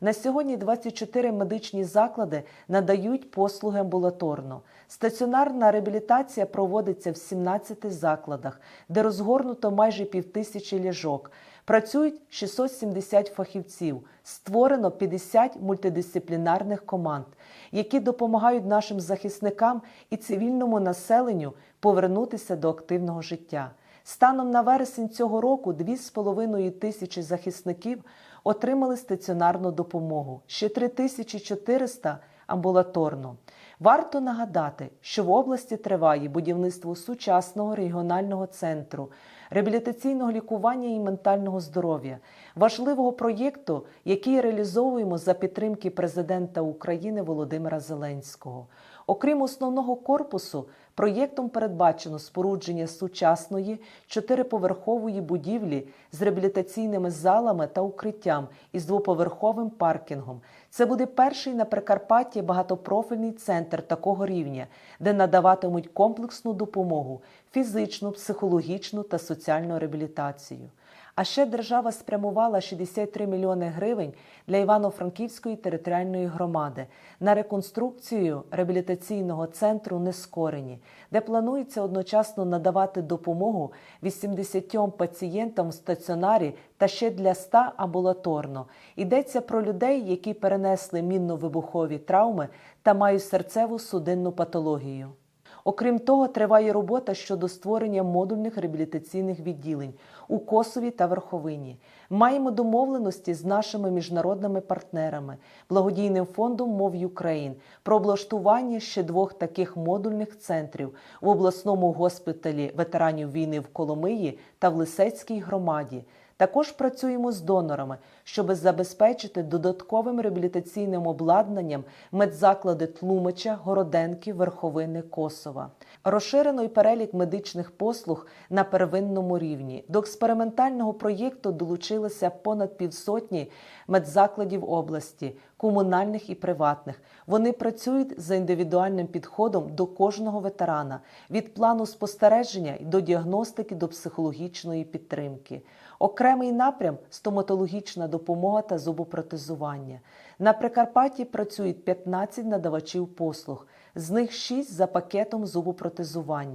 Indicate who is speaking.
Speaker 1: На сьогодні 24 медичні заклади надають послуги амбулаторно. Стаціонарна реабілітація проводиться в 17 закладах, де розгорнуто майже півтисячі ліжок. Працюють 670 фахівців, створено 50 мультидисциплінарних команд, які допомагають нашим захисникам і цивільному населенню повернутися до активного життя. Станом на вересень цього року 2,5 тисячі захисників отримали стаціонарну допомогу, ще 3400 – амбулаторно. Варто нагадати, що в області триває будівництво сучасного регіонального центру реабілітаційного лікування і ментального здоров'я, важливого проєкту, який реалізовуємо за підтримки президента України Володимира Зеленського. Окрім основного корпусу, проєктом передбачено спорудження сучасної чотириповерхової будівлі з реабілітаційними залами та укриттям із двоповерховим паркінгом. Це буде перший на Прикарпатті багатопрофільний центр такого рівня, де надаватимуть комплексну допомогу, фізичну, психологічну та соціальну реабілітацію. А ще держава спрямувала 63 мільйони гривень для Івано-Франківської територіальної громади на реконструкцію реабілітаційного центру Нескорені, де планується одночасно надавати допомогу 80 пацієнтам в стаціонарі та ще для 100 амбулаторно. Йдеться про людей, які перенесли мінно-вибухові травми та мають серцеву судинну патологію. Окрім того, триває робота щодо створення модульних реабілітаційних відділень у Косові та Верховині. Маємо домовленості з нашими міжнародними партнерами, благодійним фондом мов Юкрейн про облаштування ще двох таких модульних центрів в обласному госпіталі ветеранів війни в Коломиї та в Лисецькій громаді. Також працюємо з донорами, щоб забезпечити додатковим реабілітаційним обладнанням медзаклади Тлумача, Городенки, Верховини, Косова. Розширено й перелік медичних послуг на первинному рівні. До експериментального проєкту долучилося понад півсотні медзакладів області, комунальних і приватних. Вони працюють за індивідуальним підходом до кожного ветерана від плану спостереження до діагностики до психологічної підтримки. Окремий напрям стоматологічна допомога та зубопротезування. На Прикарпатті працюють 15 надавачів послуг, з них 6 за пакетом зубопротезування.